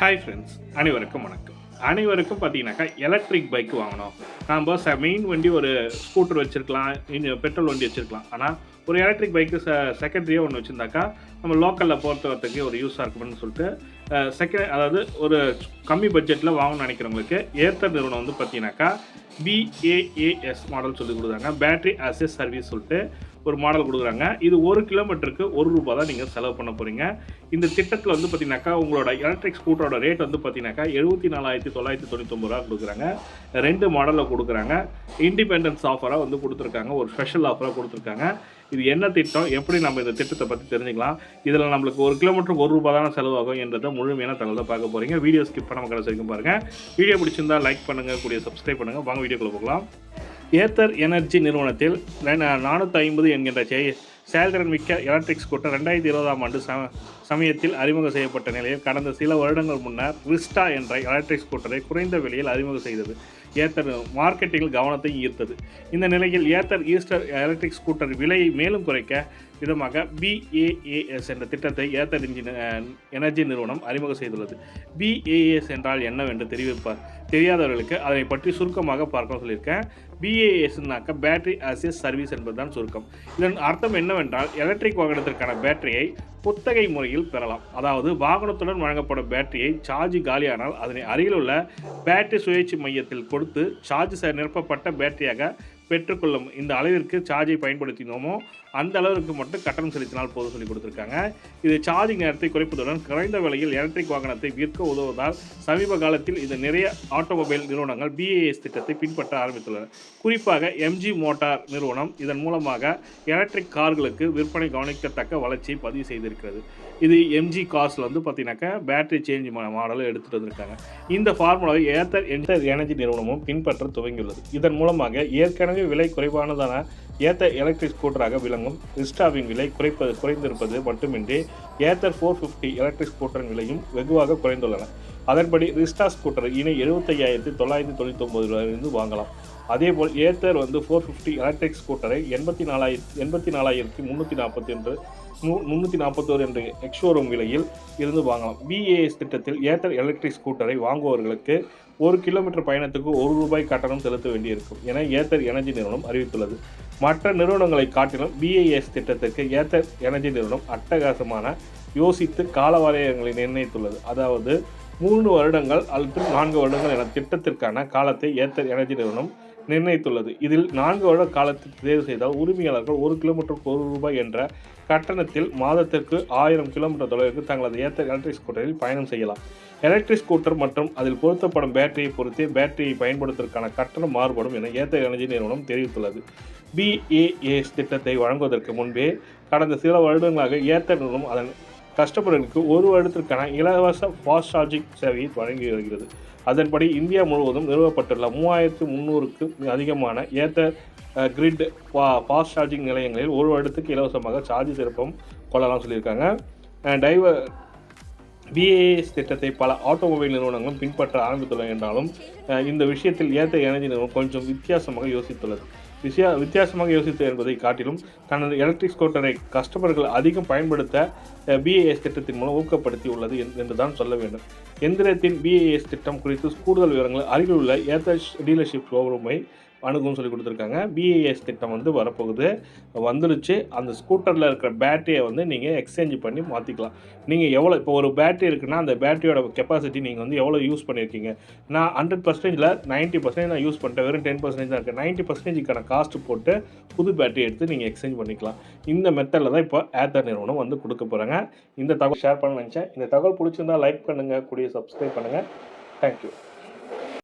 Hi friends அனைவருக்கும் வணக்கம். அனைவருக்கும் பார்த்தீங்கன்னாக்கா எலக்ட்ரிக் பைக் வாங்கணும். நம்ம ச மெயின் வண்டி ஒரு ஸ்கூட்டர் வச்சுருக்கலாம் இன்னும் பெட்ரோல் வண்டி வச்சுருக்கலாம். ஆனால் ஒரு எலக்ட்ரிக் பைக்கு ச செகண்டரியாக ஒன்று வச்சுருந்தாக்கா நம்ம லோக்கலில் போகிறதுக்கு வரத்துக்கு ஒரு யூஸாக இருக்கும்னு சொல்லிட்டு செகண்ட் அதாவது ஒரு கம்மி பட்ஜெட்டில் வாங்கணும்னு நினைக்கிறவங்களுக்கு ஏற்ற நிறுவனம் வந்து பார்த்தீங்கன்னாக்கா பிஏஏஎஸ் மாடல் சொல்லி கொடுத்தாங்க. பேட்டரி அசஸ் சர்வீஸ் சொல்லிட்டு ஒரு மாடல் கொடுக்குறாங்க. இது ஒரு கிலோமீட்டருக்கு ஒரு ரூபா தான் நீங்கள் செலவு பண்ண போகிறீங்க இந்த திட்டத்தில் வந்து பார்த்தீங்கன்னாக்கா உங்களோட எலக்ட்ரிக் ஸ்கூட்டரோட ரேட் வந்து பார்த்தீங்கன்னாக்கா எழுபத்தி நாலாயிரத்தி தொள்ளாயிரத்தி தொண்ணூத்தொம்பது ரூபா கொடுக்குறாங்க. ரெண்டு மாடலில் கொடுக்குறாங்க. இண்டிபெண்டன்ஸ் ஆஃபராக வந்து கொடுத்துருக்காங்க. ஒரு ஸ்பெஷல் ஆஃபராக கொடுத்துருக்காங்க. இது என்ன திட்டம்? எப்படி நம்ம இந்த திட்டத்தை பற்றி தெரிஞ்சுக்கலாம். இதில் நம்மளுக்கு ஒரு கிலோமீட்டருக்கு ஒரு ரூபா தானே செலவாகும் என்றதை முழுமையான தகவலை பார்க்க போகிறீங்க வீடியோ ஸ்கிப் பண்ணாமல் கடைசி வரைக்கும் பாருங்கள் வீடியோ பிடிச்சிருந்தா லைக் பண்ணுங்கள் கூடிய சப்ஸ்கிரைப் பண்ணுங்கள் வாங்க வீடியோக்குள்ளே போகலாம். ஏத்தர் எனர்ஜி நிறுவனத்தில் நானூற்றி ஐம்பது என்கின்ற செய செயல்திறன் மிக்க எலக்ட்ரிக் ஸ்கூட்டர் ரெண்டாயிரத்தி இருபதாம் ஆண்டு ச சமயத்தில் அறிமுகம் செய்யப்பட்ட நிலையில் கடந்த சில வருடங்கள் முன்னர் ரிஸ்டா என்ற எலக்ட்ரிக் ஸ்கூட்டரை குறைந்த விலையில் அறிமுகம் செய்தது. ஏத்தர் மார்க்கெட்டிங்கில் கவனத்தை ஈர்த்தது. இந்த நிலையில் ஏத்தர் ஈஸ்டர் எலக்ட்ரிக் ஸ்கூட்டர் விலையை மேலும் குறைக்க விதமாக பிஏஏஎஸ் என்ற திட்டத்தை ஏத்தர் இன்ஜின் எனர்ஜி நிறுவனம் அறிமுகம் செய்துள்ளது. பிஏஎஸ் என்றால் என்னவென்று தெரிவிப்பார் தெரியாதவர்களுக்கு அதனை பற்றி சுருக்கமாக பார்க்க சொல்லியிருக்கேன். பிஏஎஸ்னாக்க பேட்டரி அசிஸ் சர்வீஸ் என்பதுதான் சுருக்கம். இதன் அர்த்தம் என்னவென்றால் எலக்ட்ரிக் வாகனத்திற்கான பேட்டரியை குத்தகை முறையில் பெறலாம். அதாவது வாகனத்துடன் வழங்கப்படும் பேட்டரியை சார்ஜ் காலியானால் அதனை அருகில் உள்ள பேட்டரி சுழற்சி மையத்தில் கொடுத்து சார்ஜ் நிரப்பப்பட்ட பேட்டரியாக பெற்றுக்கொள்ளும் இந்த அளவிற்கு சார்ஜை பயன்படுத்தினோமோ அந்த அளவிற்கு மட்டும் கட்டணம் செலுத்தினால் போதும் சொல்லி கொடுத்துருக்காங்க. இது சார்ஜிங் நேரத்தை குறைப்பதுடன் குறைந்த விலையில் எலக்ட்ரிக் வாகனத்தை விற்க உதவுவதால் சமீப காலத்தில் இது நிறைய ஆட்டோமொபைல் நிறுவனங்கள் பிஏஎஸ் திட்டத்தை பின்பற்ற ஆரம்பித்துள்ளன. குறிப்பாக எம்ஜி மோட்டார் நிறுவனம் இதன் மூலமாக எலக்ட்ரிக் கார்களுக்கு விற்பனை கவனிக்கத்தக்க வளர்ச்சியை பதிவு செய்திருக்கிறது. இது எம்ஜி காஸ்ட்ல வந்து பார்த்தீங்கன்னாக்கா பேட்டரி சேஞ்ச் மாடலை எடுத்துகிட்டு வந்திருக்காங்க. இந்த ஃபார்முலாவை ஏத்தர் என்டர் எனர்ஜி நிறுவனமும் பின்பற்ற துவங்கியுள்ளது. இதன் மூலமாக ஏற்கனவே விலை குறைவானதான ஏத்தர் எலக்ட்ரிக் ஸ்கூட்டராக விளங்கும். ரிஸ்டாவின் விலை குறைப்பது குறைந்திருப்பது மட்டுமின்றி ஏத்தர் ஃபோர் ஃபிஃப்டி எலக்ட்ரிக் ஸ்கூட்டரின் விலையும் வெகுவாக குறைந்துள்ளன. அதன்படி ரிஸ்டா ஸ்கூட்டர் இனி எழுபத்தையாயிரத்தி தொள்ளாயிரத்தி தொண்ணூற்றி ஒம்பது ரூபாயிலிருந்து வாங்கலாம். அதேபோல் ஏத்தர் வந்து ஃபோர் ஃபிஃப்டி எலக்ட்ரிக் ஸ்கூட்டரை எண்பத்தி நாலாயிரத்தி எண்பத்தி நாலாயிரத்தி முந்நூற்றி நாற்பத்தி ஒன்று முந்நூற்றி நாற்பத்தோரு என்ற எக்ஷோரூம் விலையில் இருந்து வாங்கலாம். பிஏஎஸ் திட்டத்தில் ஏத்தர் எலக்ட்ரிக் ஸ்கூட்டரை வாங்குபவர்களுக்கு ஒரு கிலோமீட்டர் பயணத்துக்கு ஒரு ரூபாய் கட்டணம் செலுத்த வேண்டியிருக்கும் என ஏத்தர் எனர்ஜி நிறுவனம் அறிவித்துள்ளது. மற்ற நிறுவனங்களை காட்டிலும் பிஏஎஸ் திட்டத்திற்கு ஏத்தர் எனர்ஜி நிறுவனம் அட்டகாசமான யோசித்து கால வாரியங்களை நிர்ணயித்துள்ளது. அதாவது மூன்று வருடங்கள் அல்லது நான்கு வருடங்கள் என திட்டத்திற்கான காலத்தை ஏத்தர் எனர்ஜி நிறுவனம் நிர்ணயித்துள்ளது. இதில் நான்கு வருட காலத்தில் தேர்வு செய்தால் உரிமையாளர்கள் ஒரு கிலோமீட்டருக்கு ஒரு ரூபாய் என்ற கட்டணத்தில் மாதத்திற்கு ஆயிரம் கிலோமீட்டர் தொலைவிற்கு தங்களது ஏத்தர் எலக்ட்ரிக் ஸ்கூட்டரில் பயணம் செய்யலாம். எலக்ட்ரிக் ஸ்கூட்டர் மற்றும் அதில் பொருத்தப்படும் பேட்டரியை பொறுத்தே பேட்டரியை பயன்படுத்துவதற்கான கட்டணம் மாறுபடும் என ஏத்தர் எனர்ஜி நிறுவனம் தெரிவித்துள்ளது. பிஏஏஎஸ் திட்டத்தை வழங்குவதற்கு முன்பே கடந்த சில வருடங்களாக ஏத்தர் நிறுவனம் அதன் கஸ்டமர்களுக்கு ஒரு வருடத்திற்கான இலவச ஃபாஸ்ட் சார்ஜிங் சேவையை வழங்கி வருகிறது. அதன்படி இந்தியா முழுவதும் நிறுவப்பட்டுள்ள மூவாயிரத்து முந்நூறுக்கு அதிகமான ஏத்தர் கிரிட் ஃபாஸ்ட் சார்ஜிங் நிலையங்களில் ஒரு வருடத்துக்கு இலவசமாக சார்ஜ் திருப்பம் கொள்ளலாம் சொல்லியிருக்காங்க. டைவர் பிஏஎஸ் திட்டத்தை பல ஆட்டோமொபைல் நிறுவனங்களும் பின்பற்ற ஆரம்பித்துள்ளன என்றாலும் இந்த விஷயத்தில் ஏத்த எனர்ஜி நிறுவனம் கொஞ்சம் வித்தியாசமாக யோசித்துள்ளது. விஷய வித்தியாசமாக யோசித்தது என்பதை காட்டிலும் தனது எலக்ட்ரிக் ஸ்கூட்டரை கஸ்டமர்கள் அதிகம் பயன்படுத்த பிஏஎஸ் திட்டத்தின் மூலம் ஊக்கப்படுத்தி உள்ளது என்று- என்றுதான் சொல்ல வேண்டும். எந்திரத்தின் பிஏஎஸ் திட்டம் குறித்து கூடுதல் விவரங்கள் அருகில் உள்ள ஏத்த டீலர்ஷிப் ஷோரூமை அணுகும் சொல்லி கொடுத்துருக்காங்க. பிஏஎஸ் திட்டம் வந்து வரப்போகுது. வந்துடுச்சு அந்த ஸ்கூட்டரில் இருக்கிற பேட்டரியை வந்து நீங்கள் எக்ஸ்சேஞ்ச் பண்ணி மாற்றிக்கலாம் நீங்கள் எவ்வளோ இப்போ ஒரு பேட்டரி இருக்குன்னா அந்த பேட்டரியோட கெப்பாசிட்டி நீங்கள் வந்து எவ்வளோ யூஸ் பண்ணியிருக்கீங்க நான் ஹண்ட்ரட் பர்சன்டேஜில் நைன்ட்டி பர்சன்டேஜ் நான் யூஸ் பண்ணிட்டேன். வெறும் டென் பர்சன்டேஜ் தான் இருக்குது நைன்ட்டி பர்சன்டேஜுக்கான காஸ்ட் போட்டு புது பேட்டரி எடுத்து நீங்கள் எக்ஸ்சேஞ்ச் பண்ணிக்கலாம். இந்த மெத்தடில் தான் இப்போ ஏத்தர் நிறுவனம் வந்து கொடுக்க போகிறாங்க இந்த தகவல் ஷேர் பண்ண நினச்சேன். இந்த தகவல் பிடிச்சிருந்தா லைக் பண்ணுங்கள் கூடிய சப்ஸ்கிரைப் பண்ணுங்கள் தேங்க்யூ